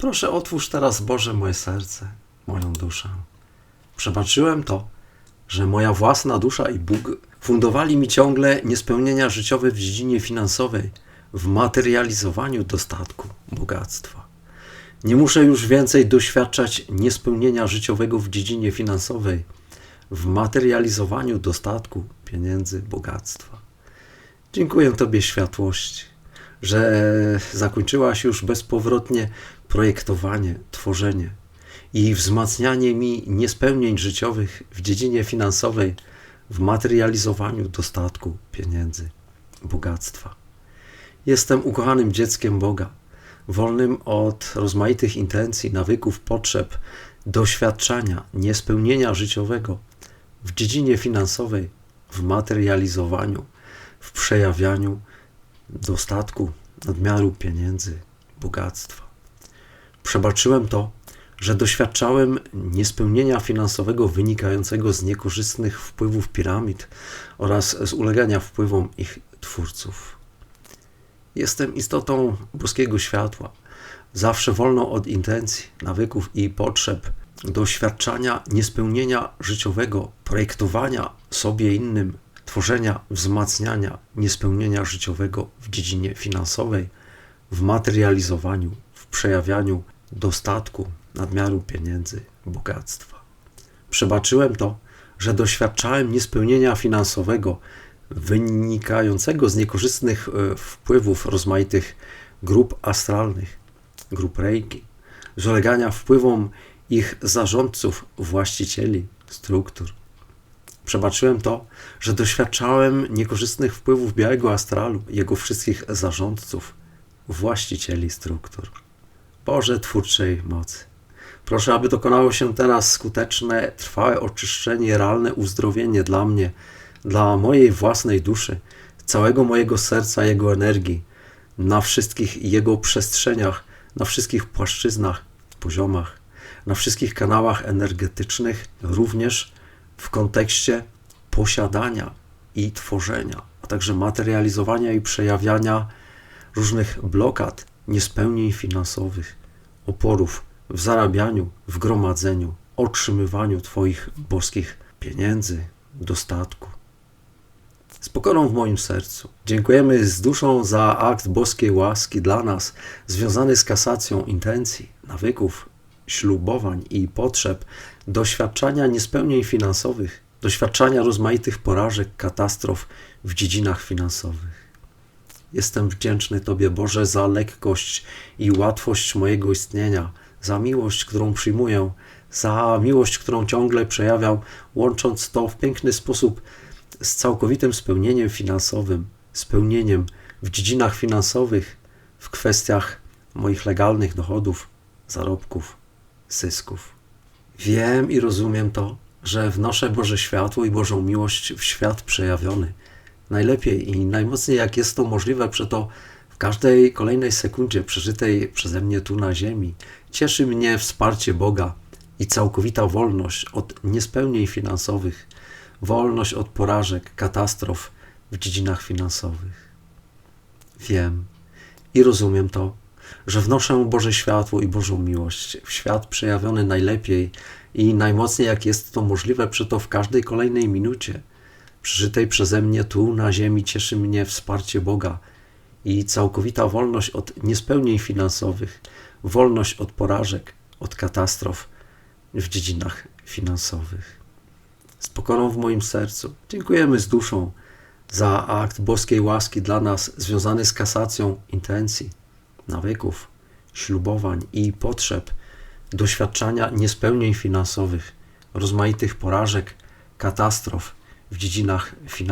Proszę otwórz teraz, Boże, moje serce, moją duszę. Przebaczyłem to, że moja własna dusza i Bóg fundowali mi ciągle niespełnienia życiowe w dziedzinie finansowej, w materializowaniu dostatku, bogactwa. Nie muszę już więcej doświadczać niespełnienia życiowego w dziedzinie finansowej, w materializowaniu dostatku, pieniędzy, bogactwa. Dziękuję Tobie, światłości, że zakończyłaś już bezpowrotnie projektowanie, tworzenie i wzmacnianie mi niespełnień życiowych w dziedzinie finansowej, w materializowaniu dostatku, pieniędzy, bogactwa. Jestem ukochanym dzieckiem Boga, wolnym od rozmaitych intencji, nawyków, potrzeb, doświadczania, niespełnienia życiowego w dziedzinie finansowej, w materializowaniu, w przejawianiu dostatku, nadmiaru pieniędzy, bogactwa. Przebaczyłem to, że doświadczałem niespełnienia finansowego wynikającego z niekorzystnych wpływów piramid oraz z ulegania wpływom ich twórców. Jestem istotą boskiego światła, zawsze wolną od intencji, nawyków i potrzeb, doświadczania niespełnienia życiowego, projektowania sobie innym, tworzenia, wzmacniania niespełnienia życiowego w dziedzinie finansowej, w materializowaniu, przejawianiu dostatku, nadmiaru pieniędzy, bogactwa. Przebaczyłem to, że doświadczałem niespełnienia finansowego wynikającego z niekorzystnych e, wpływów rozmaitych grup astralnych, grup reiki, z ulegania wpływom ich zarządców, właścicieli, struktur. Przebaczyłem to, że doświadczałem niekorzystnych wpływów białego astralu, jego wszystkich zarządców, właścicieli struktur. Boże Twórczej Mocy, proszę, aby dokonało się teraz skuteczne, trwałe oczyszczenie, realne uzdrowienie dla mnie, dla mojej własnej duszy, całego mojego serca, jego energii, na wszystkich jego przestrzeniach, na wszystkich płaszczyznach, poziomach, na wszystkich kanałach energetycznych, również w kontekście posiadania i tworzenia, a także materializowania i przejawiania różnych blokad, niespełnień finansowych, oporów w zarabianiu, w gromadzeniu, otrzymywaniu Twoich boskich pieniędzy, dostatku. Z pokorą w moim sercu. Dziękujemy z duszą za akt boskiej łaski dla nas, związany z kasacją intencji, nawyków, ślubowań i potrzeb, doświadczania niespełnień finansowych, doświadczania rozmaitych porażek, katastrof w dziedzinach finansowych. Jestem wdzięczny Tobie, Boże, za lekkość i łatwość mojego istnienia, za miłość, którą przyjmuję, za miłość, którą ciągle przejawiał, łącząc to w piękny sposób z całkowitym spełnieniem finansowym, spełnieniem w dziedzinach finansowych, w kwestiach moich legalnych dochodów, zarobków, zysków. Wiem i rozumiem to, że wnoszę Boże światło i Bożą miłość w świat przejawiony. Najlepiej i najmocniej, jak jest to możliwe, przeto w każdej kolejnej sekundzie przeżytej przeze mnie tu na ziemi cieszy mnie wsparcie Boga i całkowita wolność od niespełnień finansowych, wolność od porażek, katastrof w dziedzinach finansowych. Wiem i rozumiem to, że wnoszę Boże światło i Bożą miłość w świat przejawiony najlepiej i najmocniej, jak jest to możliwe, przeto w każdej kolejnej minucie przeżytej przeze mnie tu na ziemi cieszy mnie wsparcie Boga i całkowita wolność od niespełnień finansowych, wolność od porażek, od katastrof w dziedzinach finansowych. Z pokorą w moim sercu dziękujemy z duszą za akt boskiej łaski dla nas związany z kasacją intencji, nawyków, ślubowań i potrzeb, doświadczania niespełnień finansowych, rozmaitych porażek, katastrof w dziedzinach finansowych.